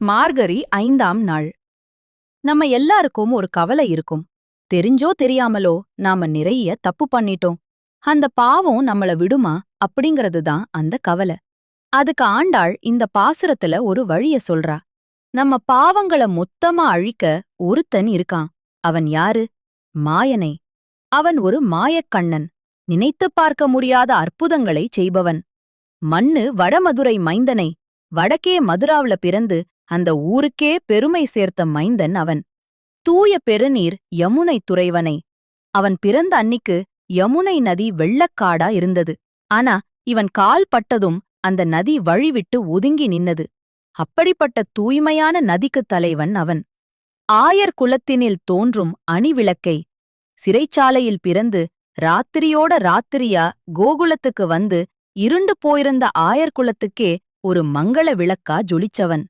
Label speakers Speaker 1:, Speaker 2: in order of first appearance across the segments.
Speaker 1: Margaery ஐந்தாம் நாள். நம்ம எல்லாருக்கும் ஒரு கவலை இருக்கும். தெரிஞ்சோ தெரியாமலோ நாம நிறைய தப்பு பண்ணிட்டோம். அந்த பாவம் நம்மள விடுமா? அப்படிங்கறது தான் அந்த கவலை. அதுக்கு ஆண்டாள் இந்த பாசுரத்துல ஒரு வழிய சொல்றா. நம்ம பாவங்கள மொத்தமா அழிக்க ஒருத்தன் இருக்கான். அவன் யாரு? மாயனை. அவன் ஒரு மாயக்கண்ணன். நினைத்துப் பார்க்க முடியாத அற்புதங்களைச் செய்பவன். மண்ணு வடமதுரை மைந்தனை. வடக்கே மதுராவுல பிறந்து அந்த ஊருக்கே பெருமை சேர்த்த மைந்தன் அவன். தூய பெருநீர் யமுனை துறைவனை. அவன் பிறந்த அன்னிக்கு யமுனை நதி வெள்ளக்காடா இருந்தது. ஆனா இவன் கால் பட்டதும் அந்த நதி வழிவிட்டு ஒதுங்கி நின்னது. அப்படிப்பட்ட தூய்மையான நதிக்குத் தலைவன் அவன். ஆயர் குலத்தினில் தோன்றும் அணிவிளக்கை. சிறைச்சாலையில் பிறந்து ராத்திரியோட ராத்திரியா கோகுலத்துக்கு வந்து இருண்டு போயிருந்த ஆயர் குலத்துக்கே ஒரு மங்கள விளக்கா ஜொலிச்சவன்.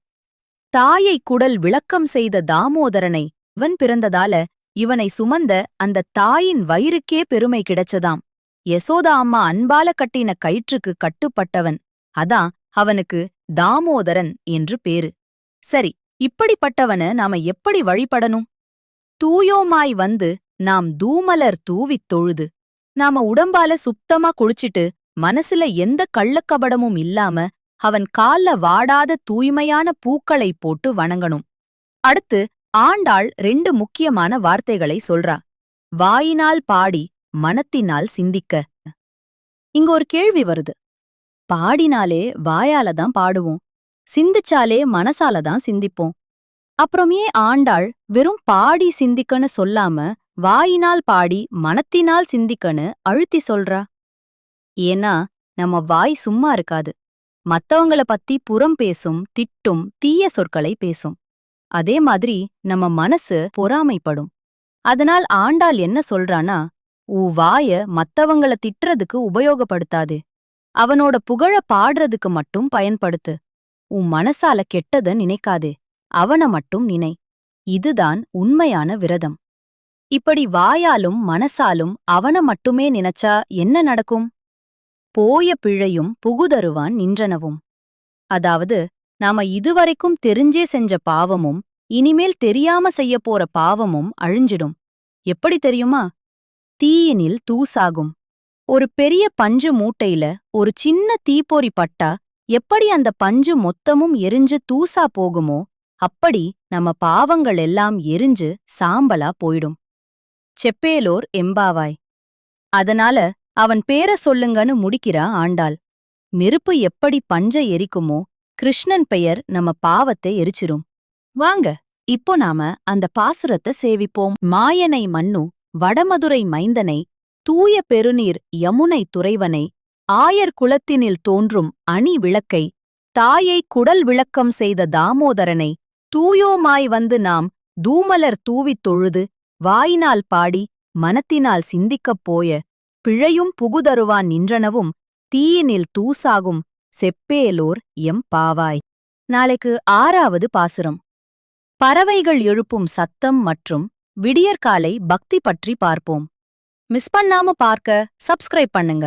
Speaker 1: தாயை குடல் விளக்கம் செய்த தாமோதரனை இவன் பிறந்ததால இவனை சுமந்த அந்த தாயின் வயிறுக்கே பெருமை கிடைச்சதாம். யசோதா அம்மா அன்பால கட்டின கயிற்றுக்கு கட்டுப்பட்டவன். அதான் அவனுக்கு தாமோதரன் என்று பேரு. சரி இப்படிப்பட்டவன நாம எப்படி வழிபடணும்? தூயோமாய் வந்து நாம் தூமலர் தூவித் தொழுது. நாம உடம்பால சுத்தமா குளிச்சிட்டு மனசுல எந்த கள்ளக்கபடமும் இல்லாம அவன் கால்ல வாடாத தூய்மையான பூக்களை போட்டு வணங்கணும். அடுத்து ஆண்டாள் ரெண்டு முக்கியமான வார்த்தைகளை சொல்றா. வாயினால் பாடி மனத்தினால் சிந்திக்க. இங்க ஒரு கேள்வி வருது. பாடினாலே வாயால தான் பாடுவோம். சிந்திச்சாலே மனசால தான் சிந்திப்போம். அப்புறம் ஏன் ஆண்டாள் வெறும் பாடி சிந்திக்கன்னு சொல்லாம வாயினால் பாடி மனத்தினால் சிந்திக்கன்னு அழுத்தி சொல்றா? ஏன்னா நம்ம வாய் சும்மா இருக்காது. மத்தவங்கள பத்தி புறம் பேசும் திட்டும் தீய சொற்களை பேசும். அதே மாதிரி நம்ம மனசு பொறாமைப்படும். அதனால் ஆண்டாள் என்ன சொல்றானா ஊ வாய மத்தவங்கள திட்டுறதுக்கு உபயோகப்படுத்தாது. அவனோட புகழ பாடுறதுக்கு மட்டும் பயன்படுத்து. உன் மனசால கெட்டத நினைக்காதே. அவன மட்டும் நினை. இதுதான் உண்மையான விரதம். இப்படி வாயாலும் மனசாலும் அவன மட்டுமே நினைச்சா என்ன நடக்கும்? போய பிழையும் புகுதருவான் நின்றனவும். அதாவது நாம இதுவரைக்கும் தெரிஞ்சே செஞ்ச பாவமும் இனிமேல் தெரியாம செய்யப் போற பாவமும் அழிஞ்சிடும். எப்படி தெரியுமா? தீயினில் தூசாகும். ஒரு பெரிய பஞ்சு மூட்டையில ஒரு சின்ன தீப்பொறி பட்டா எப்படி அந்த பஞ்சு மொத்தமும் எரிஞ்சு தூசா போகுமோ அப்படி நம்ம பாவங்கள் எல்லாம் எரிஞ்சு சாம்பலா போயிடும். செப்பேலோர் எம்பாவாய். அதனால அவன் பேர சொல்லுங்கன்னு முடிக்கிறா ஆண்டாள். நெருப்பு எப்படி பஞ்ச எரிக்குமோ கிருஷ்ணன் பெயர் நம்ம பாவத்தை எரிச்சிரும். வாங்க இப்போ நாம அந்த பாசுரத்தை சேவிப்போம். மாயனை மண்ணு வடமதுரை மைந்தனை தூய பெருநீர் யமுனை துறைவனை ஆயர் குலத்தினில் தோன்றும் அணி விளக்கை தாயை குடல் விளக்கம் செய்த தாமோதரனை தூயோமாய் வந்து நாம் தூமலர் தூவித் தொழுது வாயினால் பாடி மனத்தினால் சிந்திக்கப் போய பிழையும் புகுதருவான் நின்றனவும் தீயினில் தூசாகும் செப்பேலோர் எம் பாவாய். நாளைக்கு ஆறாவது பாசுரம். பறவைகள் எழுப்பும் சத்தம் மற்றும் விடியற்காலை பக்தி பற்றி பார்ப்போம். மிஸ் பண்ணாம பார்க்க சப்ஸ்கிரைப் பண்ணுங்க.